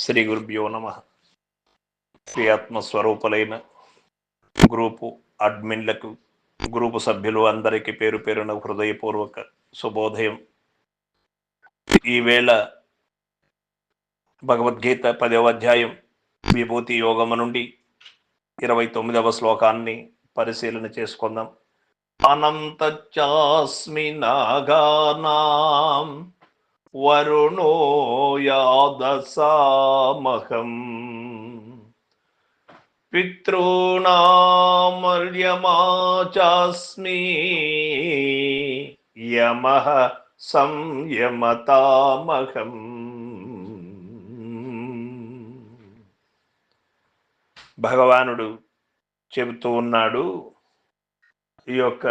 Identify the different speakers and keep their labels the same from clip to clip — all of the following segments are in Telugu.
Speaker 1: శ్రీ గురుభ్యో నమ. ప్రియాత్మ స్వరూపులైన గ్రూపు అడ్మిన్లకు గ్రూపు సభ్యులు అందరికీ పేరు పేరున హృదయపూర్వక శుభోదయం. ఈవేళ భగవద్గీత పదవ అధ్యాయం విభూతి యోగము నుండి ఇరవై తొమ్మిదవ శ్లోకాన్ని పరిశీలన చేసుకుందాం. అనంతచాస్మి నాగానాం వరుణో యాదసామహం పితॄణామర్యమా యమ సంయమతామహం భగవానుడు చెబుతూ ఉన్నాడు ఈ యొక్క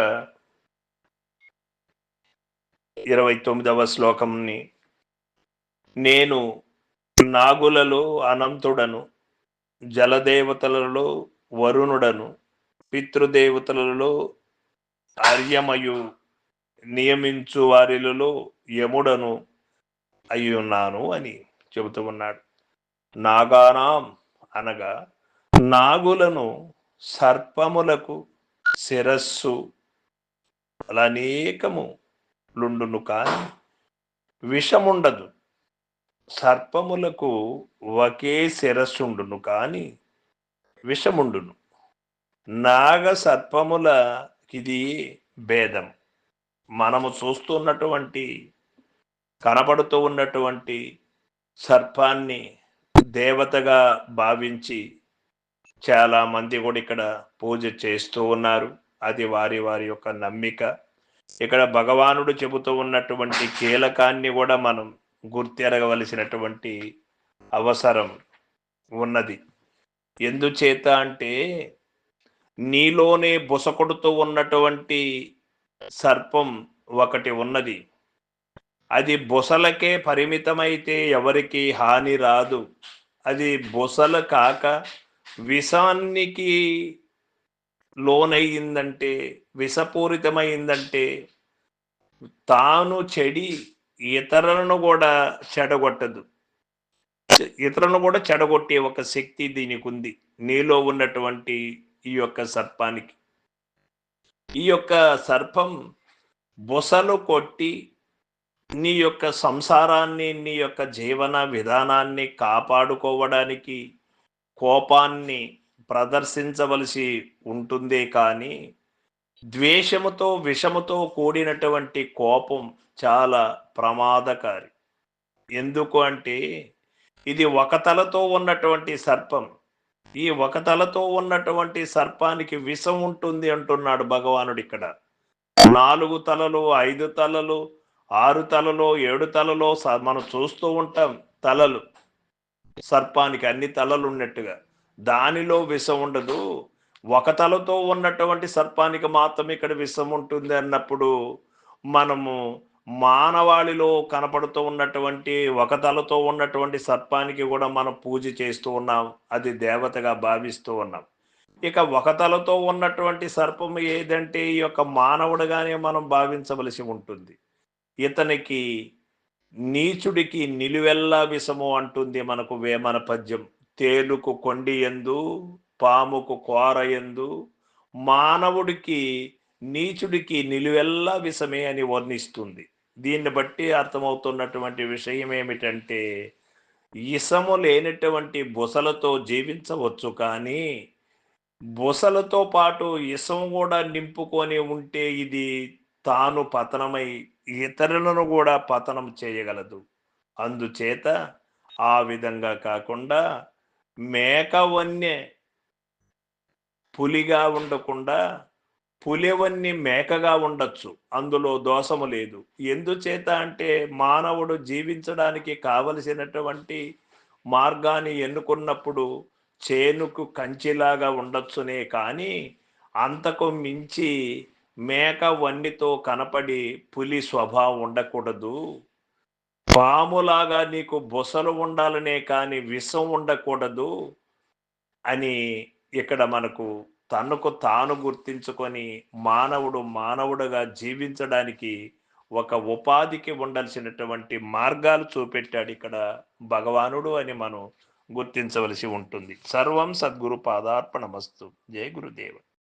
Speaker 1: ఇరవై తొమ్మిదవ శ్లోకంని. నేను నాగులలో అనంతుడను జలదేవతలలో వరుణుడను పితృదేవతలలో ఆర్యమయు నియమించు వారిలలో యముడను అయ్యున్నాను అని చెబుతూ ఉన్నాడు. నాగానాం అనగా నాగులను సర్పములకు శిరస్సు అలా అనేకము లుండును కానీ విషముండదు. సర్పములకు ఒకే శిరస్సుండును కానీ విషముండును. నాగ సర్పముల ఇది భేదం. మనము చూస్తున్నటువంటి కనబడుతూ ఉన్నటువంటి సర్పాన్ని దేవతగా భావించి చాలా మంది కూడా ఇక్కడ పూజ చేస్తూ ఉన్నారు. అది వారి వారి యొక్క నమ్మిక. ఇక్కడ భగవానుడు చెబుతూ ఉన్నటువంటి కీలకాన్ని కూడా మనం గుర్తెరగవలసినటువంటి అవసరం ఉన్నది. ఎందుచేత అంటే నీలోనే బుసకొడుతూ ఉన్నటువంటి సర్పం ఒకటి ఉన్నది. అది బుసలకే పరిమితమైతే ఎవరికి హాని రాదు. అది బుసలు కాక విషానికి లోనయ్యిందంటే విషపూరితమైందంటే తాను చెడి ఇతరులను కూడా చెడగొట్టదు. ఇతరులను కూడా చెడగొట్టే ఒక శక్తి దీనికి ఉంది నీలో ఉన్నటువంటి ఈ యొక్క సర్పానికి. ఈ యొక్క సర్పం బుసలు కొట్టి నీ యొక్క సంసారాన్ని నీ యొక్క జీవన విధానాన్ని కాపాడుకోవడానికి కోపాన్ని ప్రదర్శించవలసి ఉంటుందే కానీ ద్వేషముతో విషముతో కూడినటువంటి కోపం చాలా ప్రమాదకారి. ఎందుకు అంటే ఇది ఒక తలతో ఉన్నటువంటి సర్పం. ఈ ఒక తలతో ఉన్నటువంటి సర్పానికి విషం ఉంటుంది అంటున్నాడు భగవానుడు ఇక్కడ. నాలుగు తలలు ఐదు తలలు ఆరు తలలో ఏడు తలలో స- మనం చూస్తూ ఉంటాం తలలు. సర్పానికి అన్ని తలలు ఉన్నట్టుగా. దానిలో విషం ఉండదు. ఒక తలతో ఉన్నటువంటి సర్పానికి మాత్రం ఇక్కడ విషం ఉంటుంది అన్నప్పుడు మనము మానవాళిలో కనపడుతూ ఉన్నటువంటి ఒక తలతో ఉన్నటువంటి సర్పానికి కూడా మనం పూజ చేస్తూ ఉన్నాం. అది దేవతగా భావిస్తూ ఉన్నాం. ఇక ఒక తలతో ఉన్నటువంటి సర్పం ఏదంటే ఈ యొక్క మానవుడుగానే మనం భావించవలసి ఉంటుంది. ఇతనికి నీచుడికి నిలువెల్లా విషము అంటుంది మనకు వేమన పద్యం. తేలుకు కొండి ఎందు పాముకు కోర ఎందు మానవుడికి నీచుడికి నిలువెల్లా విషమే అని వర్ణిస్తుంది. దీన్ని బట్టి అర్థమవుతున్నటువంటి విషయం ఏమిటంటే ఇసము లేనటువంటి బుసలతో జీవించవచ్చు కానీ బుసలతో పాటు ఇసము కూడా నింపుకొని ఉంటే ఇది తాను పతనమై ఇతరులను కూడా పతనం చేయగలదు. అందుచేత ఆ విధంగా కాకుండా మేక వన్య పులిగా ఉండకుండా పులివన్ని మేకగా ఉండొచ్చు. అందులో దోషము లేదు. ఎందుచేత అంటే మానవుడు జీవించడానికి కావలసినటువంటి మార్గాన్ని ఎన్నుకున్నప్పుడు చేనుకు కంచిలాగా ఉండొచ్చునే కానీ అంతకు మించి మేక వన్నితో కనపడి పులి స్వభావం ఉండకూడదు. పాములాగా నీకు బుసలు ఉండాలనే కానీ విషం ఉండకూడదు అని ఇక్కడ మనకు తనకు తాను గుర్తించుకొని మానవుడు మానవుడుగా జీవించడానికి ఒక ఉపాధికి ఉండాల్సినటువంటి మార్గాలు చూపెట్టాడు ఇక్కడ భగవానుడు అని మనం గుర్తించవలసి ఉంటుంది. సర్వం సద్గురు పాదార్పణమస్తు. జయ గురుదేవ.